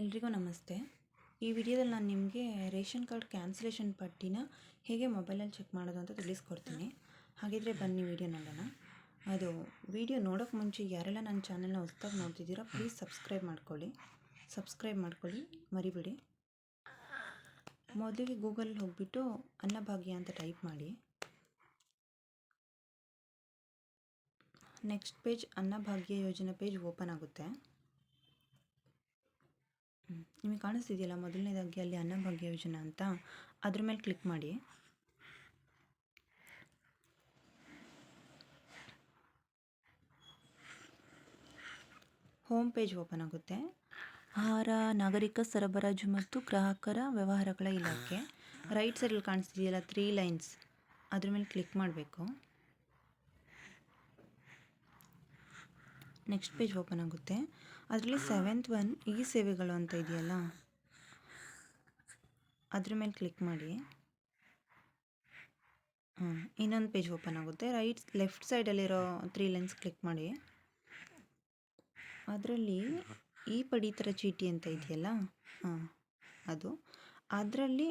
ಎಲ್ರಿಗೂ ನಮಸ್ತೆ. ಈ ವಿಡಿಯೋದಲ್ಲಿ ನಾನು ನಿಮಗೆ ರೇಷನ್ ಕಾರ್ಡ್ ಕ್ಯಾನ್ಸಲೇಷನ್ ಪಟ್ಟಿನ ಹೇಗೆ ಮೊಬೈಲಲ್ಲಿ ಚೆಕ್ ಮಾಡೋದು ಅಂತ ತಿಳಿಸ್ಕೊಡ್ತೀನಿ. ಹಾಗಿದ್ರೆ ಬನ್ನಿ ವಿಡಿಯೋ ನೋಡೋಣ. ಅದು ವಿಡಿಯೋ ನೋಡೋಕ್ಕೆ ಮುಂಚೆ ಯಾರೆಲ್ಲ ನನ್ನ ಚಾನಲ್ನ ಹೊಸ್ದಾಗಿ ನೋಡ್ತಿದ್ದೀರಾ ಪ್ಲೀಸ್ ಸಬ್ಸ್ಕ್ರೈಬ್ ಮಾಡ್ಕೊಳ್ಳಿ. ಸಬ್ಸ್ಕ್ರೈಬ್ ಮಾಡ್ಕೊಳ್ಳಿ, ಮರಿಬೇಡಿ. ಮೊದಲಿಗೆ ಗೂಗಲ್ ಹೋಗಿಬಿಟ್ಟು ಅನ್ನಭಾಗ್ಯ ಅಂತ ಟೈಪ್ ಮಾಡಿ. ನೆಕ್ಸ್ಟ್ ಪೇಜ್ ಅನ್ನಭಾಗ್ಯ ಯೋಜನೆ ಪೇಜ್ ಓಪನ್ ಆಗುತ್ತೆ. ನಿಮಗೆ ಕಾಣಿಸ್ತಿದೆಯಲ್ಲ ಮೊದಲನೇದಾಗಿ ಅಲ್ಲಿ ಅನ್ನಭಾಗ್ಯ ಯೋಜನೆ ಅಂತ? ಅದ್ರ ಮೇಲೆ ಕ್ಲಿಕ್ ಮಾಡಿ. ಹೋಮ್ ಪೇಜ್ ಓಪನ್ ಆಗುತ್ತೆ. ಆಹಾರ ನಾಗರಿಕ ಸರಬರಾಜು ಮತ್ತು ಗ್ರಾಹಕರ ವ್ಯವಹಾರಗಳ ಇಲಾಖೆ. ರೈಟ್ ಸೈಡಲ್ಲಿ ಕಾಣಿಸ್ತಿದೆಯಲ್ಲ ತ್ರೀ ಲೈನ್ಸ್ ಅದ್ರ ಮೇಲೆ ಕ್ಲಿಕ್ ಮಾಡಬೇಕು. ನೆಕ್ಸ್ಟ್ ಪೇಜ್ ಓಪನ್ ಆಗುತ್ತೆ. ಅದರಲ್ಲಿ ಸೆವೆಂತ್ ಒನ್ ಈ ಸೇವೆಗಳು ಅಂತ ಇದೆಯಲ್ಲ, ಅದ್ರ ಮೇಲೆ ಕ್ಲಿಕ್ ಮಾಡಿ. ಹಾಂ ಇನ್ನೊಂದು ಪೇಜ್ ಓಪನ್ ಆಗುತ್ತೆ. ರೈಟ್ ಲೆಫ್ಟ್ ಸೈಡಲ್ಲಿರೋ ತ್ರೀ ಲೈನ್ಸ್ ಕ್ಲಿಕ್ ಮಾಡಿ. ಅದರಲ್ಲಿ ಈ ಪಡಿತರ ಚೀಟಿ ಅಂತ ಇದೆಯಲ್ಲ, ಹಾಂ, ಅದು. ಅದರಲ್ಲಿ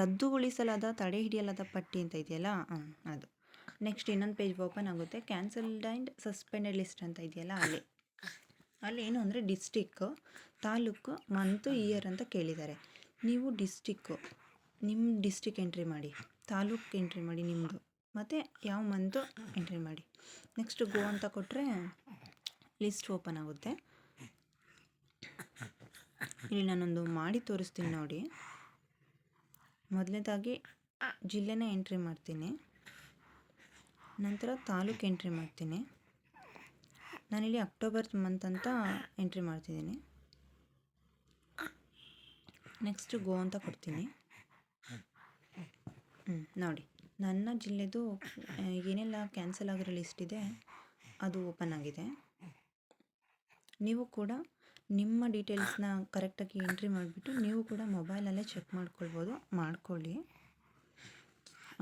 ರದ್ದುಗೊಳಿಸಲಾದ, ತಡೆ ಹಿಡಿಯಲಾದ ಪಟ್ಟಿ ಅಂತ ಇದೆಯಲ್ಲ ಹಾಂ ಅದು. ನೆಕ್ಸ್ಟ್ ಇನ್ನೊಂದು ಪೇಜ್ ಓಪನ್ ಆಗುತ್ತೆ. ಕ್ಯಾನ್ಸಲ್ಡ್ ಆ್ಯಂಡ್ ಸಸ್ಪೆಂಡೆಡ್ ಲಿಸ್ಟ್ ಅಂತ ಇದೆಯಲ್ಲ ಅಲ್ಲಿ. ಅಲ್ಲಿ ಏನು ಅಂದರೆ ಡಿಸ್ಟಿಕ್ಕು ತಾಲೂಕು ಮಂತು ಇಯರ್ ಅಂತ ಕೇಳಿದ್ದಾರೆ. ನೀವು ಡಿಸ್ಟಿಕ್ಕು ನಿಮ್ಮ ಡಿಸ್ಟಿಕ್ ಎಂಟ್ರಿ ಮಾಡಿ. ತಾಲೂಕು ಎಂಟ್ರಿ ಮಾಡಿ ನಿಮ್ಮದು ಮತ್ತು ಯಾವ ಮಂತು ಎಂಟ್ರಿ ಮಾಡಿ. ನೆಕ್ಸ್ಟ್ ಗೋ ಅಂತ ಕೊಟ್ಟರೆ ಲಿಸ್ಟ್ ಓಪನ್ ಆಗುತ್ತೆ. ಇಲ್ಲಿ ನಾನೊಂದು ಮಾಡಿ ತೋರಿಸ್ತೀನಿ ನೋಡಿ. ಮೊದಲನೇದಾಗಿ ಜಿಲ್ಲೆನೇ ಎಂಟ್ರಿ ಮಾಡ್ತೀನಿ. ನಂತರ ತಾಲೂಕು ಎಂಟ್ರಿ ಮಾಡ್ತೀನಿ. ನಾನಿಲ್ಲಿ ಅಕ್ಟೋಬರ್ ಮಂತ್ ಅಂತ ಎಂಟ್ರಿ ಮಾಡ್ತಿದ್ದೀನಿ. ನೆಕ್ಸ್ಟ್ ಗೋ ಅಂತ ಕೊಡ್ತೀನಿ. ಹ್ಞೂ ನೋಡಿ. ನನ್ನ ಜಿಲ್ಲೆದು ಏನೆಲ್ಲ ಕ್ಯಾನ್ಸಲ್ ಆಗಿರೋ ಲಿಸ್ಟ್ ಇದೆ, ಅದು ಓಪನ್ ಆಗಿದೆ. ನೀವು ಕೂಡ ನಿಮ್ಮ ಡೀಟೇಲ್ಸ್ನ ಕರೆಕ್ಟಾಗಿ ಎಂಟ್ರಿ ಮಾಡಿಬಿಟ್ಟು ನೀವು ಕೂಡ ಮೊಬೈಲಲ್ಲೇ ಚೆಕ್ ಮಾಡ್ಕೊಳ್ಬೋದು, ಮಾಡ್ಕೊಳ್ಳಿ.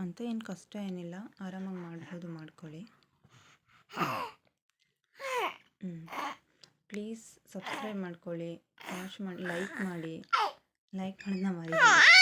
ಅಂತ ಏನು ಕಷ್ಟ ಏನಿಲ್ಲ, ಆರಾಮಾಗಿ ಮಾಡ್ಬೋದು ಮಾಡ್ಕೊಳ್ಳಿ. ಪ್ಲೀಸ್ ಸಬ್ಸ್ಕ್ರೈಬ್ ಮಾಡ್ಕೊಳ್ಳಿ ವಾಚ್ ಮಾಡಿ ಲೈಕ್ ಮಾಡಿ ಲೈಕ್ ಮಾಡೋದನ್ನ ಮರಿಬೇಡಿ.